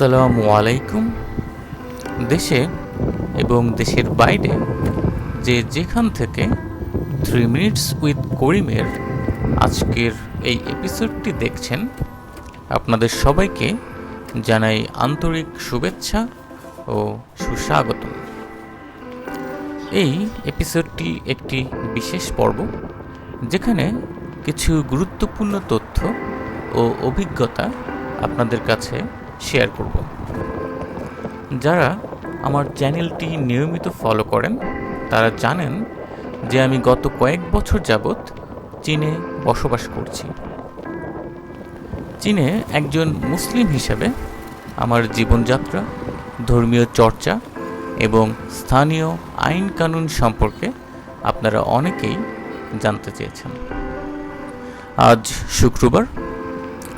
আসসালামু আলাইকুম। দেশে এবং দেশের বাইরে যে যেখান থেকে থ্রি মিনিটস উইথ করিমের আজকের এই এপিসোডটি দেখছেন, আপনাদের সবাইকে জানাই আন্তরিক শুভেচ্ছা ও সুস্বাগত এই এপিসোডটি একটি বিশেষ পর্ব, যেখানে কিছু গুরুত্বপূর্ণ তথ্য ও অভিজ্ঞতা আপনাদের কাছে শেয়ার করব। যারা আমার চ্যানেলটি নিয়মিত ফলো করেন, তারা জানেন যে আমি গত কয়েক বছর যাবৎ চীনে বসবাস করছি। চীনে একজন মুসলিম হিসেবে আমার জীবনযাত্রা, ধর্মীয় চর্চা এবং স্থানীয় আইন কানুন সম্পর্কে আপনারা অনেকেই জানতে চেয়েছেন। আজ শুক্রবার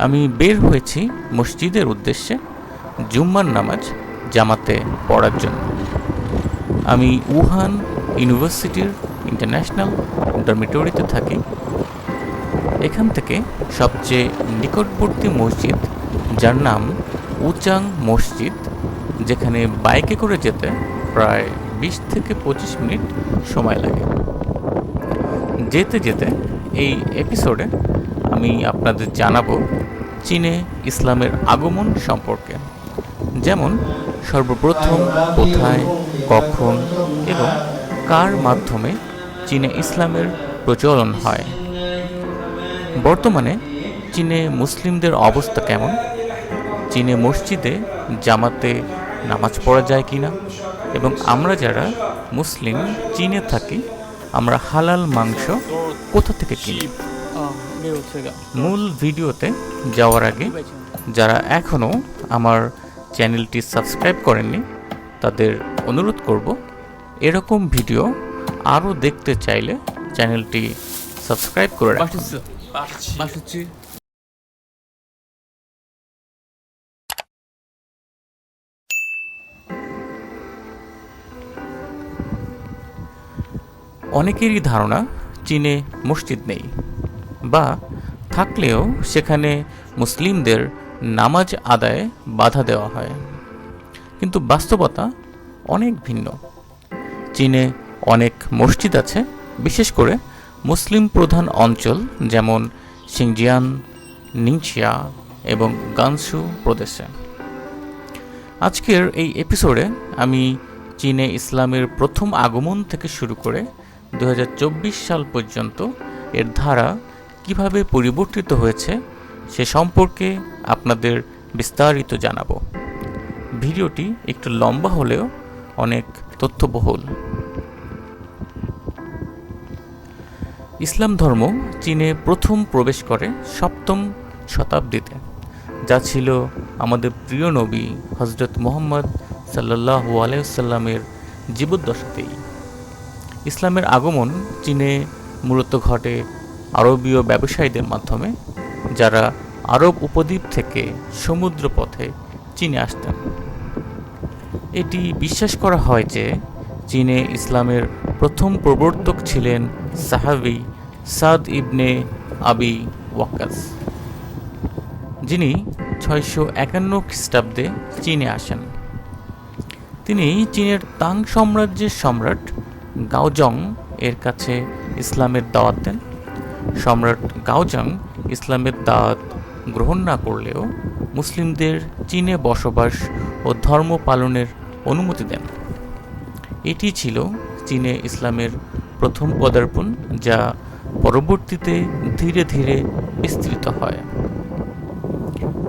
আমি বের হয়েছি মসজিদের উদ্দেশ্যে জুম্মার নামাজ জামাতে পড়ার জন্য। আমি উহান ইউনিভার্সিটির ইন্টারন্যাশনাল ডরমিটরিতে থাকি। এখান থেকে সবচেয়ে নিকটবর্তী মসজিদ, যার নাম উচাং মসজিদ, যেখানে বাইকে করে যেতে প্রায় বিশ থেকে পঁচিশ মিনিট সময় লাগে। যেতে যেতে এই এপিসোডে আমি আপনাদের জানাব চীনে ইসলামের আগমন সম্পর্কে, যেমন সর্বপ্রথম কোথায়, কখন এবং কার মাধ্যমে চীনে ইসলামের প্রচলন হয়। বর্তমানে চীনে মুসলিমদের অবস্থা কেমন? চীনে মসজিদে জামাতে নামাজ পড়া যায় কি না এবং আমরা যারা মুসলিম, চীনে থাকি, আমরা হালাল মাংস কোথা থেকে কিনি? মূল ভিডিওতে যাওয়ার আগে যারা এখনও আমার চ্যানেলটি সাবস্ক্রাইব করেননি তাদের অনুরোধ করব এরকম ভিডিও আরও দেখতে চাইলে চ্যানেলটি সাবস্ক্রাইব করে অনেকেরই ধারণা চীনে মসজিদ নেই। বা থাকলেও সেখানে মুসলিমদের নামাজ আদায়ে বাধা দেওয়া হয়। কিন্তু বাস্তবতা অনেক ভিন্ন। চীনে অনেক মসজিদ আছে, বিশেষ করে মুসলিম প্রধান অঞ্চল যেমন সিংজিয়ান নিংচিয়া এবং গানসু প্রদেশে। আজকের এই এপিসোডে আমি চীনে ইসলামের প্রথম আগমন থেকে শুরু করে দু হাজার চব্বিশ সাল পর্যন্ত এর ধারা কীভাবে পরিবর্তিত হয়েছে সে সম্পর্কে আপনাদের বিস্তারিত জানাব। ভিডিওটি একটু লম্বা হলেও অনেক তথ্যবহুল। ইসলাম ধর্ম চীনে প্রথম প্রবেশ করে সপ্তম শতাব্দীতে, যা ছিল আমাদের প্রিয় নবী হজরত মোহাম্মদ সাল্লাহ আলাইসাল্লামের জীবদ্দশাতেই। ইসলামের আগমন চীনে মূলত ঘটে আরবীয় ব্যবসায়ীদের মাধ্যমে, যারা আরব উপদ্বীপ থেকে সমুদ্র পথে চীনে আসতেন। এটি বিশ্বাস করা হয় যে চীনে ইসলামের প্রথম প্রবর্তক ছিলেন সাহাবি সাদ ইবনে আবি ওয়াক্কাস, যিনি ছয়শো একান্ন খ্রিস্টাব্দে চীনে আসেন। তিনি চীনের তাং সাম্রাজ্যের সম্রাট গাওজং এর কাছে ইসলামের দাওয়াত দেন। সম্রাট গাওজং ইসলামের দাঁত গ্রহণ না করলেও মুসলিমদের চীনে বসবাস ও ধর্ম পালনের অনুমতি দেন। এটি ছিল চীনে ইসলামের প্রথম পদার্পণ, যা পরবর্তীতে ধীরে ধীরে বিস্তৃত হয়।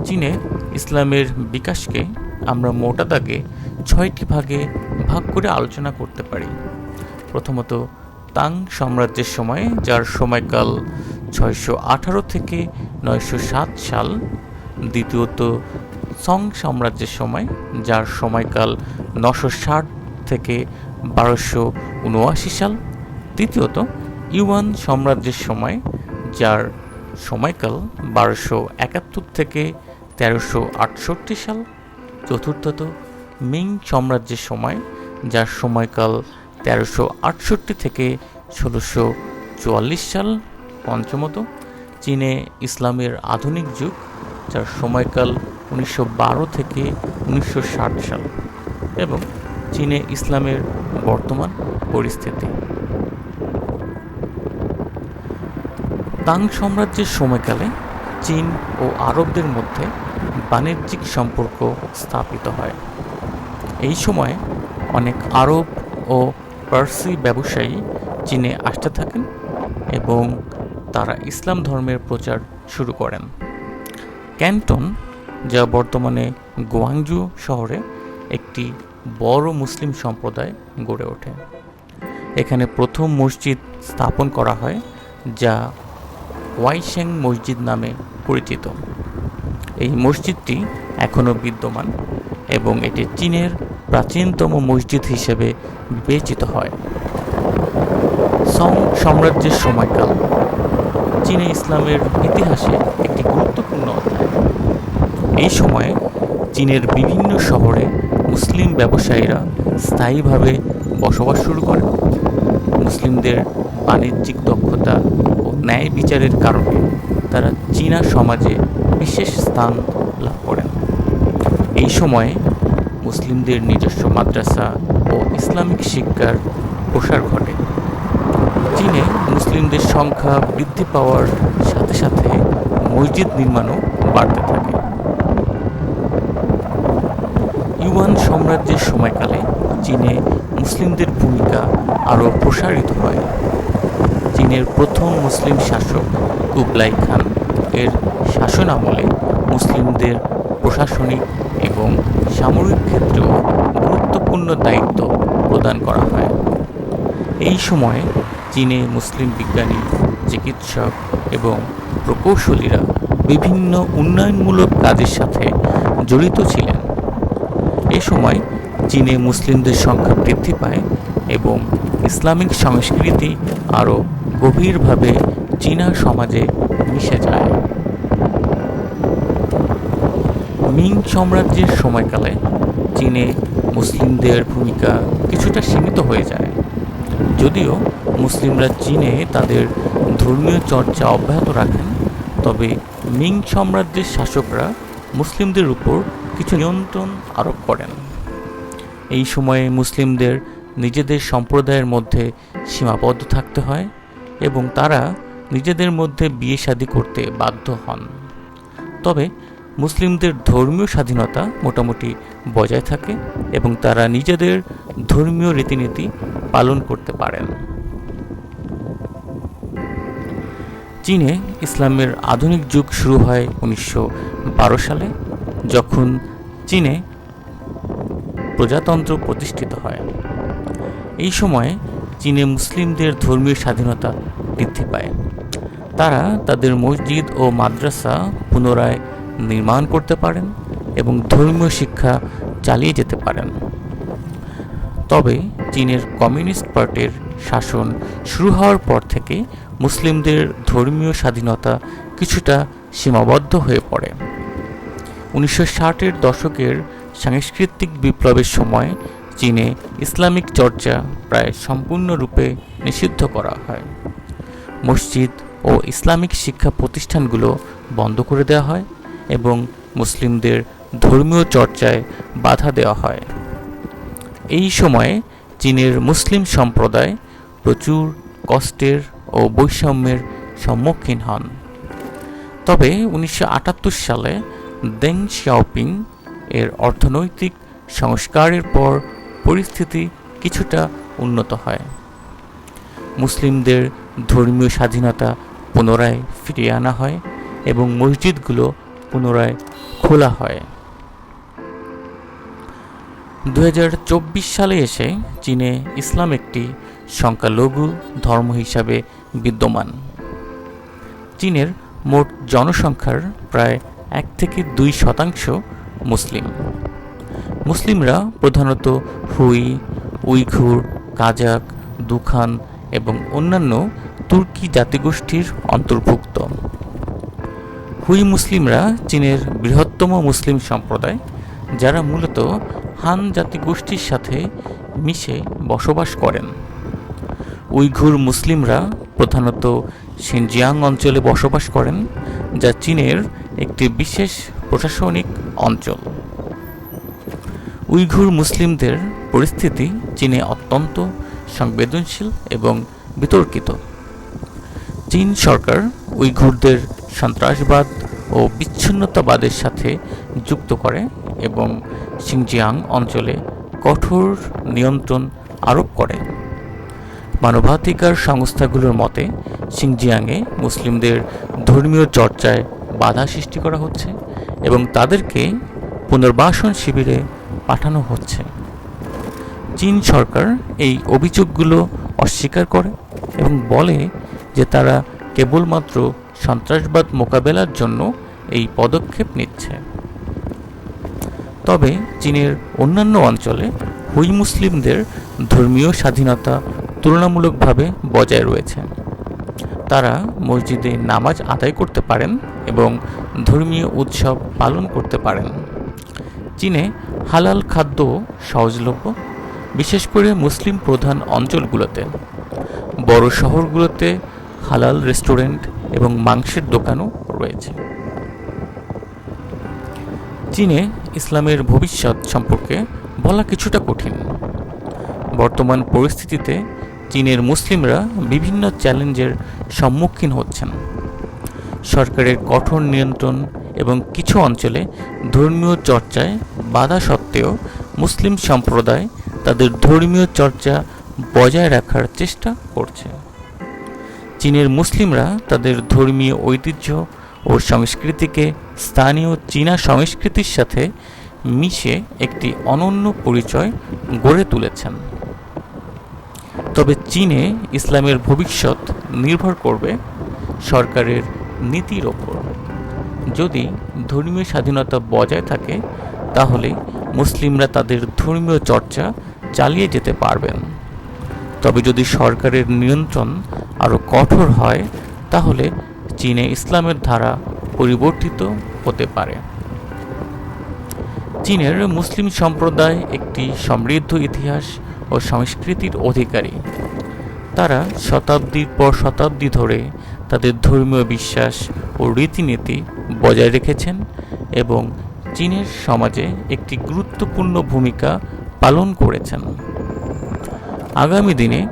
চীনে ইসলামের বিকাশকে আমরা মোটা দাগে ছয়টি ভাগে ভাগ করে আলোচনা করতে পারি। প্রথমত তাং সাম্রাজ্যের সময়, যার সময়কাল ছয়শো আঠারো থেকে নয়শো সাত সাল। দ্বিতীয়ত সং সাম্রাজ্যের সময়, যার সময়কাল নশো ষাট থেকে বারোশো উনআশি সাল। তৃতীয়ত, ইউয়ান সাম্রাজ্যের সময়, যার সময়কাল বারোশো একাত্তর থেকে তেরোশো আটষট্টি সাল। চতুর্থত, মিং সাম্রাজ্যের সময়, যার সময়কাল তেরোশো আটষট্টি থেকে ষোলোশো চুয়াল্লিশ সাল পঞ্চমত। চীনে ইসলামের আধুনিক যুগ, যার সময়কাল উনিশশো বারো থেকে উনিশশো ষাট সাল এবং চীনে ইসলামের বর্তমান পরিস্থিতি। তাং সাম্রাজ্যের সময়কালে চীন ও আরবদের মধ্যে বাণিজ্যিক সম্পর্ক স্থাপিত হয়। এই সময়ে অনেক আরব ও পার্সি ব্যবসায়ী চীনে আসতে থাকেন এবং তারা ইসলাম ধর্মের প্রচার শুরু করেন। ক্যান্টন, যা বর্তমানে গোয়াংজু শহরে একটি বড় মুসলিম সম্প্রদায় গড়ে ওঠে। এখানে প্রথম মসজিদ স্থাপন করা হয়, যা ওয়াইশেং মসজিদ নামে পরিচিত। এই মসজিদটি এখনও বিদ্যমান এবং এটি চীনের প্রাচীনতম মসজিদ হিসেবে বিবেচিত হয়। সং সাম্রাজ্যের সময়কাল। চীনে ইসলামের ইতিহাসে একটি গুরুত্বপূর্ণ অধ্যায়। এই সময়ে চীনের বিভিন্ন শহরে মুসলিম ব্যবসায়ীরা স্থায়ীভাবে বসবাস শুরু করেন মুসলিমদের বাণিজ্যিক দক্ষতা ও ন্যায় বিচারের কারণে তারা চীনা সমাজে বিশেষ স্থান লাভ করেন। এই সময়ে মুসলিমদের নিজস্ব মাদ্রাসা ও ইসলামিক শিক্ষার প্রসার ঘটে। চীনে মুসলিমদের সংখ্যা বৃদ্ধি পাওয়ার সাথে সাথে মসজিদ নির্মাণও বাড়তে থাকে। ইউয়ান সাম্রাজ্যের সময়কালে চীনে মুসলিমদের ভূমিকা আরও প্রসারিত হয়। চীনের প্রথম মুসলিম শাসক কুবলাই খান এর শাসন আমলে মুসলিমদের প্রশাসনিক এবং সামরিক ক্ষেত্রেও গুরুত্বপূর্ণ দায়িত্ব প্রদান করা হয়। এই সময়ে চীনে মুসলিম বিজ্ঞানী, চিকিৎসক এবং প্রকৌশলীরা বিভিন্ন উন্নয়নমূলক কাজের সাথে জড়িত ছিলেন। এ সময় চীনে মুসলিমদের সংখ্যা বৃদ্ধি পায় এবং ইসলামিক সংস্কৃতি আরও গভীরভাবে চীনা সমাজে মিশে যায়। মিং সাম্রাজ্যের সময়কালে চীনে মুসলিমদের ভূমিকা কিছুটা সীমিত হয়ে যায়। যদিও মুসলিমরা চীনে তাদের ধর্মীয় চর্চা অব্যাহত রাখেন, তবে মিং সাম্রাজ্যের শাসকরা মুসলিমদের উপর কিছু নিয়ন্ত্রণ আরোপ করেন। এই সময়ে মুসলিমদের নিজেদের সম্প্রদায়ের মধ্যে সীমাবদ্ধ থাকতে হয় এবং তারা নিজেদের মধ্যে বিয়ে শাদী করতে বাধ্য হন। তবে মুসলিমদের ধর্মীয় স্বাধীনতা মোটামুটি বজায় থাকে এবং তারা নিজেদের ধর্মীয় রীতিনীতি পালন করতে পারেন। চীনে ইসলামের আধুনিক যুগ শুরু হয় উনিশশো বারো সালে, যখন চীনে প্রজাতন্ত্র প্রতিষ্ঠিত হয়। এই সময়ে চীনে মুসলিমদের ধর্মীয় স্বাধীনতা বৃদ্ধি পায়। তারা তাদের মসজিদ ও মাদ্রাসা পুনরায় নির্মাণ করতে পারেন এবং ধর্মীয় শিক্ষা চালিয়ে যেতে পারেন। তবে চীনের কমিউনিস্ট পার্টির শাসন শুরু হওয়ার পর থেকে মুসলিমদের ধর্মীয় স্বাধীনতা কিছুটা সীমাবদ্ধ হয়ে পড়ে। উনিশশো ষাটের দশকের সাংস্কৃতিক বিপ্লবের সময় চীনে ইসলামিক চর্চা প্রায় সম্পূর্ণরূপে নিষিদ্ধ করা হয়। মসজিদ ও ইসলামিক শিক্ষা প্রতিষ্ঠানগুলো বন্ধ করে দেওয়া হয়। এবং মুসলিমদের ধর্মীয় চর্চায় বাধা দেওয়া হয়। এই সময়ে চীনের মুসলিম সম্প্রদায় প্রচুর কষ্টের ও বৈষম্যের সম্মুখীন হন। তবে উনিশশো আটাত্তর সালে দেং শিয়াওপিং এর অর্থনৈতিক সংস্কারের পর পরিস্থিতি কিছুটা উন্নত হয়। মুসলিমদের ধর্মীয় স্বাধীনতা পুনরায় ফিরিয়ে আনা হয় এবং মসজিদগুলো পুনরায় খোলা হয়। দু হাজার চব্বিশ সালে এসে চীনে ইসলাম একটি সংখ্যালঘু ধর্ম হিসাবে বিদ্যমান। চীনের মোট জনসংখ্যার প্রায় এক থেকে দুই শতাংশ মুসলিম। মুসলিমরা প্রধানত হুই, উইঘুর, কাজাক, দুখান এবং অন্যান্য তুর্কি জাতিগোষ্ঠীর অন্তর্ভুক্ত। হুই মুসলিমরা চীনের বৃহত্তম মুসলিম সম্প্রদায়, যারা মূলত হান জাতিগোষ্ঠীর সাথে মিশে বসবাস করেন। উইঘুর মুসলিমরা প্রধানত সিনজিয়াং অঞ্চলে বসবাস করেন, যা চীনের একটি বিশেষ প্রশাসনিক অঞ্চল। উইঘুর মুসলিমদের পরিস্থিতি চীনে অত্যন্ত সংবেদনশীল এবং বিতর্কিত। চীন সরকার উইঘুরদের সন্ত্রাসবাদ ও বিচ্ছিন্নতাবাদের সাথে যুক্ত করে এবং সিংজিয়াং অঞ্চলে কঠোর নিয়ন্ত্রণ আরোপ করে। মানবাধিকার সংস্থাগুলোর মতে, সিংজিয়াংয়ে মুসলিমদের ধর্মীয় চর্চায় বাধা সৃষ্টি করা হচ্ছে এবং তাদেরকে পুনর্বাসন শিবিরে পাঠানো হচ্ছে। চীন সরকার এই অভিযোগগুলো অস্বীকার করে এবং বলে যে তারা কেবলমাত্র সন্ত্রাসবাদ মোকাবেলার জন্য এই পদক্ষেপ নিচ্ছে। তবে চীনের অন্যান্য অঞ্চলে হুই মুসলিমদের ধর্মীয় স্বাধীনতা তুলনামূলকভাবে বজায় রয়েছে। তারা মসজিদে নামাজ আদায় করতে পারেন এবং ধর্মীয় উৎসব পালন করতে পারেন। চীনে হালাল খাদ্য সহজলভ্য, বিশেষ করে মুসলিম প্রধান অঞ্চলগুলোতে। বড় শহরগুলোতে হালাল রেস্টুরেন্ট এবং মাংসের দোকানও রয়েছে। চীনে ইসলামের ভবিষ্যৎ সম্পর্কে বলা কিছুটা কঠিন। বর্তমান পরিস্থিতিতে চীনের মুসলিমরা বিভিন্ন চ্যালেঞ্জের সম্মুখীন হচ্ছেন। সরকারের কঠোর নিয়ন্ত্রণ এবং কিছু অঞ্চলে ধর্মীয় চর্চায় বাধা সত্ত্বেও মুসলিম সম্প্রদায় তাদের ধর্মীয় চর্চা বজায় রাখার চেষ্টা করছে। চীনের মুসলিমরা তাদের ধর্মীয় ঐতিহ্য ও সংস্কৃতিকে স্থানীয় চীনা সংস্কৃতির সাথে মিশে একটি অনন্য পরিচয় গড়ে তুলেছেন। তবে চীনে ইসলামের ভবিষ্যৎ নির্ভর করবে সরকারের নীতির ওপর। যদি ধর্মীয় স্বাধীনতা বজায় থাকে, তাহলে মুসলিমরা তাদের ধর্মীয় চর্চা চালিয়ে যেতে পারবেন। তবে যদি সরকারের নিয়ন্ত্রণ আরও কঠোর হয়, তাহলে চীনে ইসলামের ধারা পরিবর্তিত হতে পারে। চীনের মুসলিম সম্প্রদায় একটি সমৃদ্ধ ইতিহাস ও সংস্কৃতির অধিকারী। তারা শতাব্দীর পর শতাব্দী ধরে তাদের ধর্মীয় বিশ্বাস ও রীতিনীতি বজায় রেখেছেন এবং চীনের সমাজে একটি গুরুত্বপূর্ণ ভূমিকা পালন করেছেন। আগামী দিনে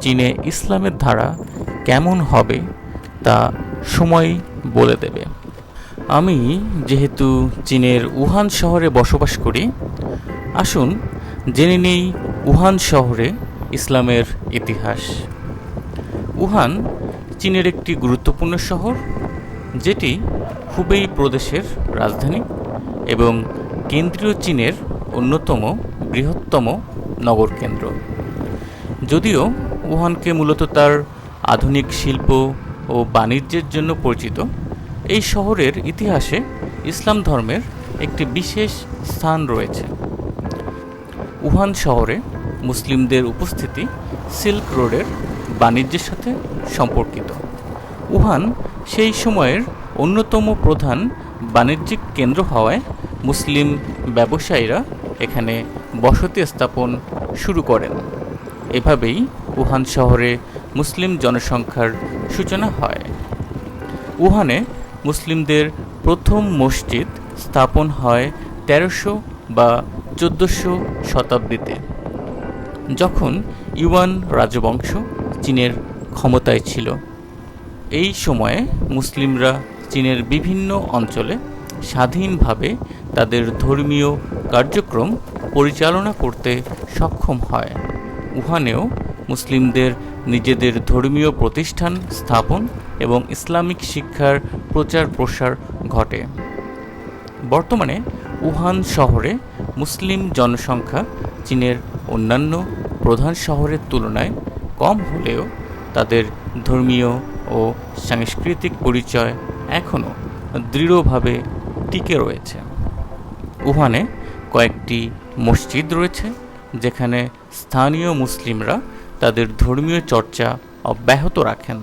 চীনে ইসলামের ধারা কেমন হবে তা সময় বলে দেবে। আমি যেহেতু চীনের উহান শহরে বসবাস করি, আসুন জেনে নেই উহান শহরে ইসলামের ইতিহাস। উহান চীনের একটি গুরুত্বপূর্ণ শহর, যেটি হুবেই প্রদেশের রাজধানী এবং কেন্দ্রীয় চীনের অন্যতম বৃহত্তম নগর কেন্দ্র যদিও উহানকে মূলত তার আধুনিক শিল্প ও বাণিজ্যের জন্য পরিচিত, এই শহরের ইতিহাসে ইসলাম ধর্মের একটি বিশেষ স্থান রয়েছে। উহান শহরে মুসলিমদের উপস্থিতি সিল্ক রোডের বাণিজ্যের সাথে সম্পর্কিত। উহান সেই সময়ের অন্যতম প্রধান বাণিজ্যিক কেন্দ্র হওয়ায় মুসলিম ব্যবসায়ীরা এখানে বসতি স্থাপন শুরু করেন। এভাবেই উহান শহরে মুসলিম জনসংখ্যার সূচনা হয়। উহানে মুসলিমদের প্রথম মসজিদ স্থাপন হয় তেরোশো বা চোদ্দোশো শতাব্দীতে, যখন ইউয়ান রাজবংশ চীনের ক্ষমতায় ছিল। এই সময়ে মুসলিমরা চীনের বিভিন্ন অঞ্চলে স্বাধীনভাবে তাদের ধর্মীয় কার্যক্রম পরিচালনা করতে সক্ষম হয়। উহানেও মুসলিমদের নিজেদের ধর্মীয় প্রতিষ্ঠান স্থাপন এবং ইসলামিক শিক্ষার প্রচার প্রসার ঘটে। বর্তমানে উহান শহরে মুসলিম জনসংখ্যা চীনের অন্যান্য প্রধান শহরের তুলনায় কম হলেও তাদের ধর্মীয় ও সাংস্কৃতিক পরিচয় এখনও দৃঢ়ভাবে টিকে রয়েছে। উহানে কয়েকটি মসজিদ রয়েছে যেখানে স্থানীয় মুসলিমরা তাদের ধর্মীয় চর্চা অব্যাহত রাখেন।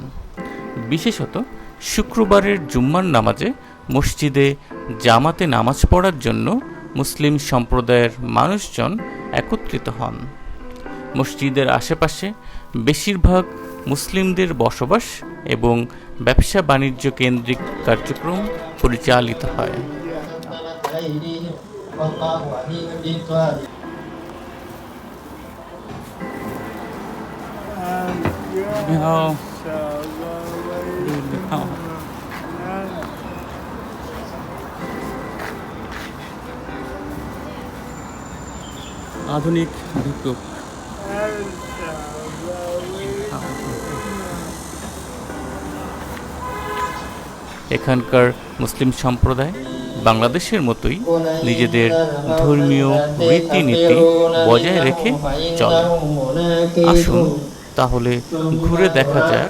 বিশেষত শুক্রবারের জুম্মার নামাজে মসজিদে জামাতে নামাজ পড়ার জন্য মুসলিম সম্প্রদায়ের মানুষজন একত্রিত হন। মসজিদের আশেপাশে বেশিরভাগ মুসলিমদের বসবাস এবং ব্যবসা বাণিজ্য কেন্দ্রিক কার্যক্রম পরিচালিত হয়। Oh. แล้วดูหรือเปล่าอาธนิกดุกุก এখানকার মুসলিম সম্প্রদায় বাংলাদেশের মতোই নিজেদের ধর্মীয় রীতিনীতি বজায় রেখে চলে। আসুন। তাহলে ঘুরে দেখা যাক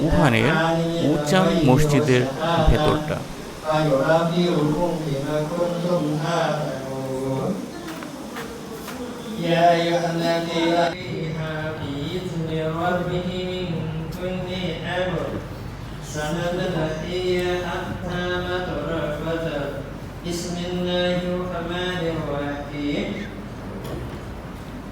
উহানের উচাং মসজিদের ভেতরটা وينبئكم بما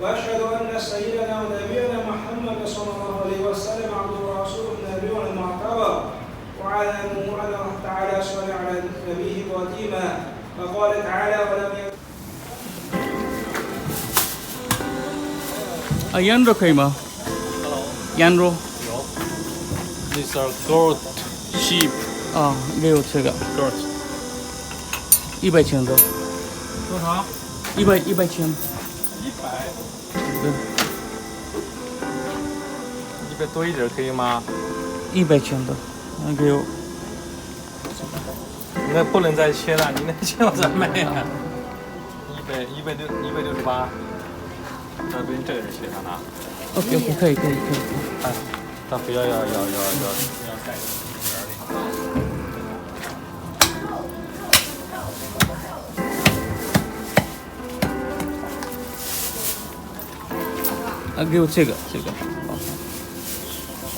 وأشهد أن سيدنا ونبينا محمد صلى الله عليه وسلم عبده ورسوله النبي المعتبر وعلى أن الله تعالى صلى على نبيه وتيما وقال تعالى ولم يكن 啊，羊肉可以吗？羊肉 These are goat sheep 啊，没有这个， goat。一百钱的，多少？一百一百钱。 一百，对，一百多一点可以吗？一百全的，那给我。那不能再切了，你那切了咋卖呀？一百一百六一百六十八，那不用这个人切上了。OK 可以可以可以。哎，他不要要要要要啊，给我这个这个，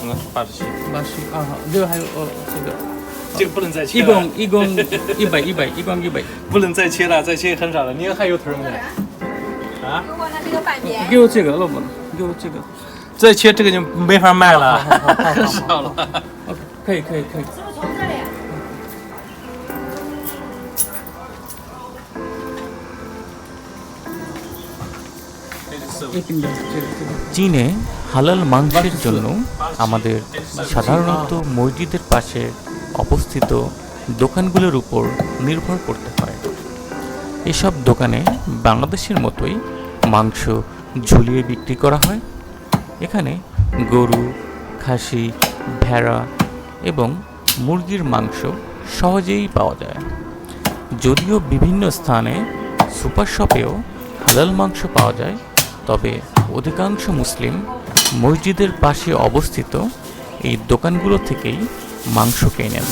嗯，八十七，八十二号，这个还有哦，这个，这个不能再切一了。共一共一百一百，一共一百，不能再切了，再切很少了。你还有头没？啊？如果它这个半边，给我这个，老板，给我这个再切这个就没法卖了，好好好好好 少了。，OK，可以可以可以。চীনে হালাল মাংসের জন্য আমাদের সাধারণত মসজিদের পাশে অবস্থিত দোকানগুলোর উপর নির্ভর করতে হয়। এসব দোকানে বাংলাদেশের মতোই মাংস ঝুলিয়ে বিক্রি করা হয়। এখানে গরু, খাসি, ভেড়া এবং মুরগির মাংস সহজেই পাওয়া যায়। যদিও বিভিন্ন স্থানে সুপার শপেও হালাল মাংস পাওয়া যায় তবে অধিকাংশ মুসলিম মসজিদের পাশে অবস্থিত এই দোকানগুলো থেকেই মাংস কেনেন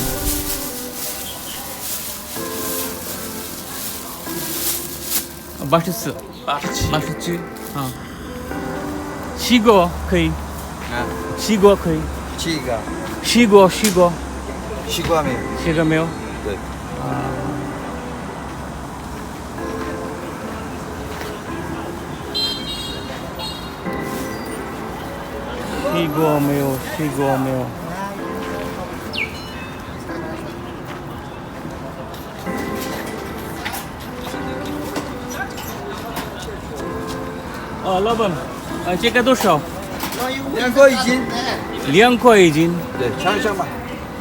맛있어. 西瓜没有，西瓜没有。哦，老板，啊，这个多少？两块一斤。两块一斤，对，尝一尝吧。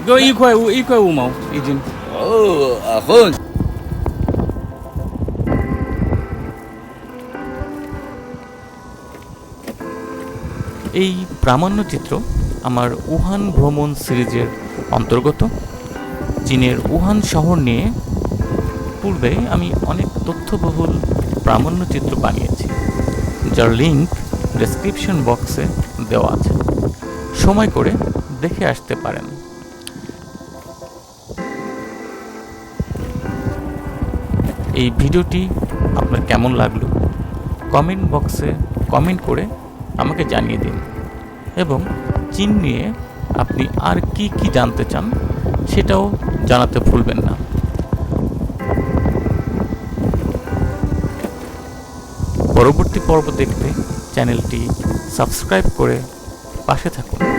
给我一块五，一块五毛一斤。哦，啊，混。এই প্রামাণ্যচিত্র আমার উহান ভ্রমণ সিরিজের অন্তর্গত, চীনের উহান শহর নিয়ে পূর্বে আমি অনেক তথ্যবহুল প্রামাণ্যচিত্র বানিয়েছি, যার লিঙ্ক ডেসক্রিপশন বক্সে দেওয়া আছে। সময় করে দেখে আসতে পারেন। এই ভিডিওটি আপনার কেমন লাগল? কমেন্ট বক্সে কমেন্ট করে আমাকে জানিয়ে দিন। এবং চীন নিয়ে আপনি আর কি কি জানতে চান সেটাও জানাতে ভুলবেন না। পরবর্তী পর্ব দেখতে চ্যানেলটি সাবস্ক্রাইব করে পাশে থাকুন।